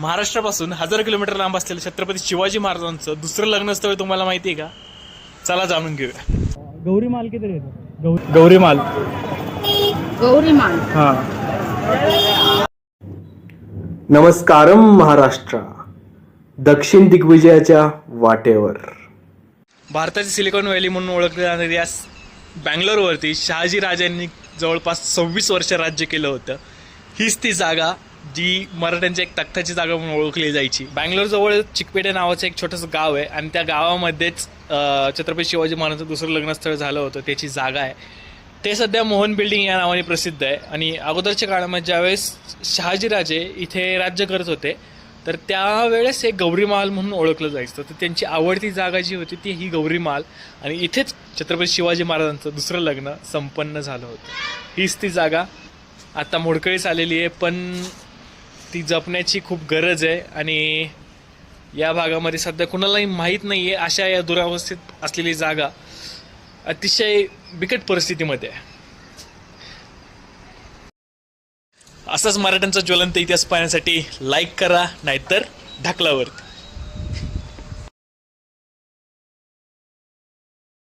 महाराष्ट्रापासून हजार किलोमीटर लांब असलेलं छत्रपती शिवाजी महाराजांचं दुसरं लग्नस्थळ तुम्हाला माहिती आहे का? चला जाणून घेऊया. गौरी माल किती येतो गौरी माल. गौरीमान हा. नमस्कारम महाराष्ट्र. दक्षिण दिग्विजयाच्या वाटेवर. भारताची सिलिकॉन व्हॅली म्हणून ओळखली जाणारी या बँगलोरवरती शहाजी राजांनी जवळपास सव्वीस वर्ष राज्य केलं होतं. हीच ती जागा जी मराठ्यांची एक तख्ताची जागा म्हणून ओळखली जायची. बँगलोरजवळ चिकपेटे नावाचं एक छोटंसं गाव आहे आणि त्या गावामध्येच छत्रपती शिवाजी महाराजांचं दुसरं लग्नस्थळ झालं होतं त्याची जागा आहे. ते सध्या मोहन बिल्डिंग या नावाने प्रसिद्ध आहे. आणि अगोदरच्या काळामध्ये ज्यावेळेस शहाजीराजे इथे राज्य करत होते तर त्यावेळेस हे गौरी महाल म्हणून ओळखलं जायचं. तर त्यांची आवडती जागा जी होती ती ही गौरी महाल आणि इथेच छत्रपती शिवाजी महाराजांचं दुसरं लग्न संपन्न झालं होतं. हीच ती जागा. आता मोडकळीस आलेली आहे पण ती जपण्याची खूप गरज आहे आणि या भागामध्ये सध्या कुणालाही माहीत नाही आहे अशा या दुरावस्थेत असलेली जागा अतिशय बिकट परिस्थितीमध्ये आहे. असाच मराठ्यांचा ज्वलंत इतिहास पाहण्यासाठी लाईक करा नाहीतर ढकलावरती.